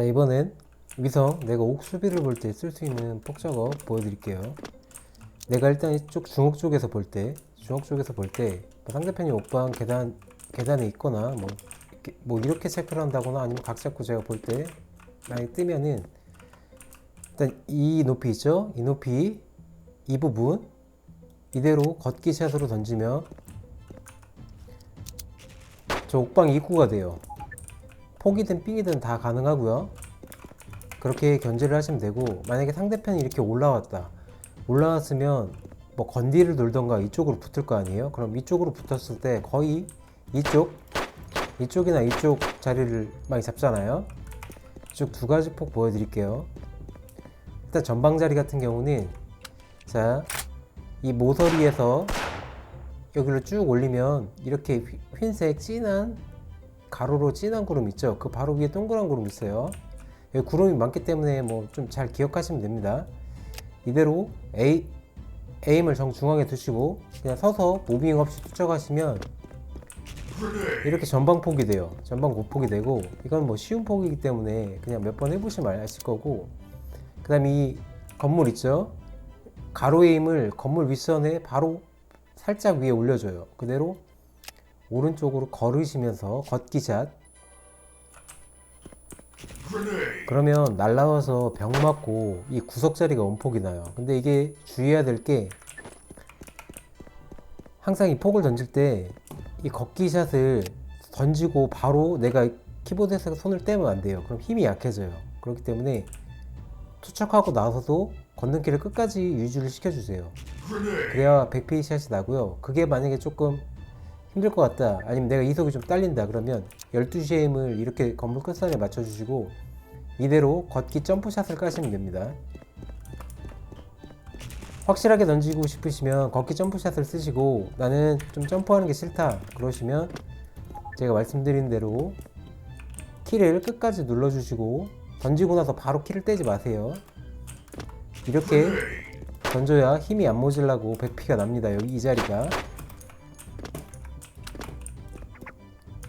자 이번엔 위성 내가 옥수비를 볼 때 쓸 수 있는 폭 작업 보여드릴게요. 내가 일단 이쪽 중옥 쪽에서 볼 때 중옥 쪽에서 볼 때 상대편이 옥방 계단 계단에 있거나 뭐 이렇게, 뭐 이렇게 체크를 한다거나 아니면 각 잡고 제가 볼때 많이 뜨면은 일단 이 높이 있죠? 이 높이 이 부분 이대로 걷기 샷으로 던지면 저 옥방 입구가 돼요 폭이든 삥이든 다 가능하고요. 그렇게 견제를 하시면 되고 만약에 상대편이 이렇게 올라왔다. 올라왔으면 뭐 건디를 돌던가 이쪽으로 붙을 거 아니에요? 그럼 이쪽으로 붙었을 때 거의 이쪽 이쪽이나 이쪽 자리를 많이 잡잖아요. 쭉두 가지 폭 보여드릴게요. 일단 전방 자리 같은 경우는 자 이 모서리에서 여기를 쭉 올리면 이렇게 휘- 흰색 진한 가로로 진한 구름 있죠? 그 바로 위에 동그란 구름 있어요. 여기 구름이 많기 때문에 뭐 좀 잘 기억하시면 됩니다. 이대로 A, 에임을 정 중앙에 두시고 그냥 서서 무빙 없이 투척하시면 이렇게 전방 폭이 돼요. 전방 고폭이 되고 이건 뭐 쉬운 폭이기 때문에 그냥 몇 번 해보시면 아실 거고. 그 다음에 이 건물 있죠? 가로 에임을 건물 윗선에 바로 살짝 위에 올려줘요. 그대로 오른쪽으로 걸으시면서 걷기샷. 그러면 날라와서 벽 맞고 이 구석 자리가 원폭이 나요. 근데 이게 주의해야 될 게 항상 이 폭을 던질 때 이 걷기샷을 던지고 바로 내가 키보드에서 손을 떼면 안 돼요. 그럼 힘이 약해져요. 그렇기 때문에 투척하고 나서도 걷는 길을 끝까지 유지를 시켜주세요. 그래야 100페이 샷이 나고요. 그게 만약에 조금 힘들 것 같다. 아니면 내가 이속이 좀 딸린다. 그러면 12시엠을 이렇게 건물 끝선에 맞춰주시고 이대로 걷기 점프샷을 까시면 됩니다. 확실하게 던지고 싶으시면 걷기 점프샷을 쓰시고 나는 좀 점프하는 게 싫다 그러시면 제가 말씀드린 대로 키를 끝까지 눌러주시고 던지고 나서 바로 키를 떼지 마세요. 이렇게 던져야 힘이 안 모질라고 100피가 납니다. 여기 이 자리가